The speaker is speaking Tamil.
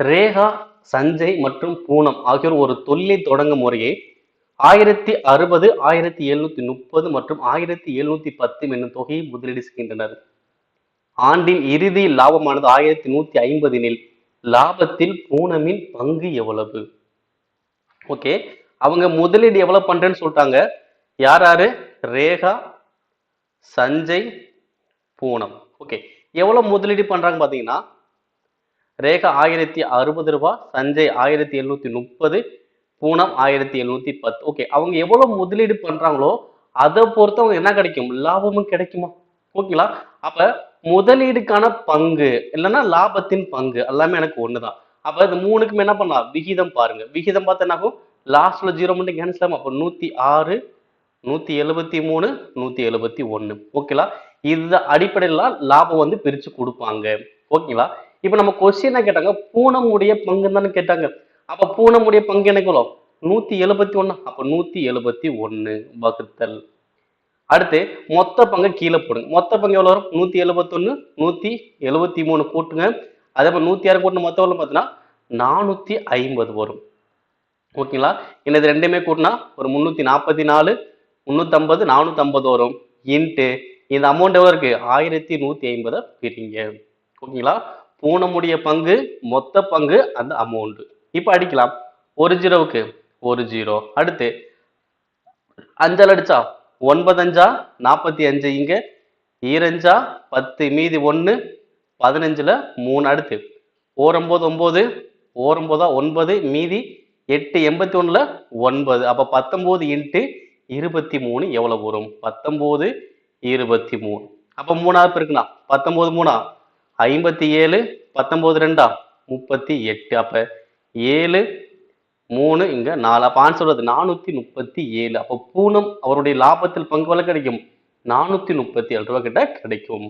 ரேகா சஞ்சய் மற்றும் பூனம் ஆகியோர் ஒரு தொழிலை தொடங்கும் முறையை ஆயிரத்தி அறுபது ஆயிரத்தி எழுநூத்தி முப்பது மற்றும் ஆயிரத்தி எழுநூத்தி பத்து என்னும் தொகையை முதலீடு செய்கின்றனர். ஆண்டின் இறுதி லாபமானது ஆயிரத்தி நூத்தி ஐம்பதினில் லாபத்தில் பூனமின் பங்கு எவ்வளவு? ஓகே அவங்க முதலீடு எவ்வளவு பண்றேன்னு சொல்லிட்டாங்க. யார் யாரு? ரேகா சஞ்சய் பூனம். ஓகே எவ்வளவு முதலீடு பண்றாங்க பாத்தீங்கன்னா ரேகா ஆயிரத்தி அறுபது ரூபாய் சஞ்சய் ஆயிரத்தி எழுநூத்தி முப்பது பூனம் ஆயிரத்தி எழுநூத்தி பத்து. ஓகே அவங்க எவ்வளவு முதலீடு பண்றாங்களோ அதை பொறுத்து அவங்க என்ன கிடைக்கும்? லாபமும் கிடைக்குமா? ஓகேங்களா அப்ப முதலீடுக்கான பங்கு இல்லைன்னா லாபத்தின் பங்கு எல்லாமே எனக்கு ஒண்ணுதான். அப்ப இந்த மூணுக்கும் என்ன பண்ணலாம்? விகிதம் பாருங்க. விகிதம் பார்த்தா என்ன ஆகும்? லாஸ்ட்ல ஜீரோ மட்டும் கேன்சல் ஆகும். அப்போ நூத்தி ஆறு நூத்தி எழுபத்தி மூணு நூத்தி எழுபத்தி ஒன்னு. ஓகேங்களா இது அடிப்படையில லாபம் வந்து பிரிச்சு கொடுப்பாங்க. ஓகேங்களா இப்போ நம்ம கொஸ்டின் என்ன கேட்டாங்க? பூனமுடைய பங்கு தானே கேட்டாங்க. அப்போ பூனமுடைய பங்கு எனக்கு எவ்வளோ எழுபத்தி ஒன்று அப்போ நூற்றி எழுபத்தி ஒன்று வகுத்தல். அடுத்து மொத்த பங்கு கீழே போடுங்க. மொத்த பங்கு எவ்வளோ வரும்? நூற்றி எழுபத்தொன்னு நூற்றி எழுபத்தி மூணு கூட்டுங்க. அதே மாதிரி நூற்றி ஆறு கூட்டின மொத்தம் எவ்வளோ பார்த்தீங்கன்னா? நானூற்றி ஐம்பது வரும். ஓகேங்களா? என்னது ரெண்டுமே கூட்டினா ஒரு முந்நூற்றி நாற்பத்தி நாலு முந்நூற்றம்பது நானூற்றம்பது வரும். இன்ட்டு இந்த அமௌண்ட் எவ்வளோ இருக்குது ஆயிரத்தி நூற்றி ஐம்பதை பிரிங்க. ஓகேங்களா? பூனமுடைய பங்கு மொத்த பங்கு அந்த அமௌண்ட் இப்போ அடிக்கலாம். ஒரு ஜீரோவுக்கு ஒரு ஜீரோ. அடுத்து அஞ்சால் அடிச்சா ஒன்பது அஞ்சா நாற்பத்தி அஞ்சு இங்க ஈரஞ்சா பத்து மீதி ஒன்று பதினஞ்சுல மூணு அடுத்து. ஓரம்போது ஒம்பது ஓரம்போதா ஒன்பது மீதி எட்டு எண்பத்தி ஒன்றில் ஒன்பது. அப்போ பத்தொம்போது இன்ட்டு இருபத்தி மூணு எவ்வளோ வரும்? பத்தொம்போது இருபத்தி மூணு அப்போ மூணாவது இருக்குண்ணா பத்தொம்போது மூணா ஐம்பத்தி ஏழு பத்தொம்போது ரெண்டா? முப்பத்தி எட்டு. அப்போ ஏழு மூணு இங்கே நாலு. அப்போ ஆன்சர் வருது நானூற்றி முப்பத்தி ஏழு. அப்போ பூனம் அவருடைய லாபத்தில் பங்கு வள கிடைக்கும். நானூற்றி முப்பத்தி ஏழு ரூபா கிட்ட கிடைக்கும்.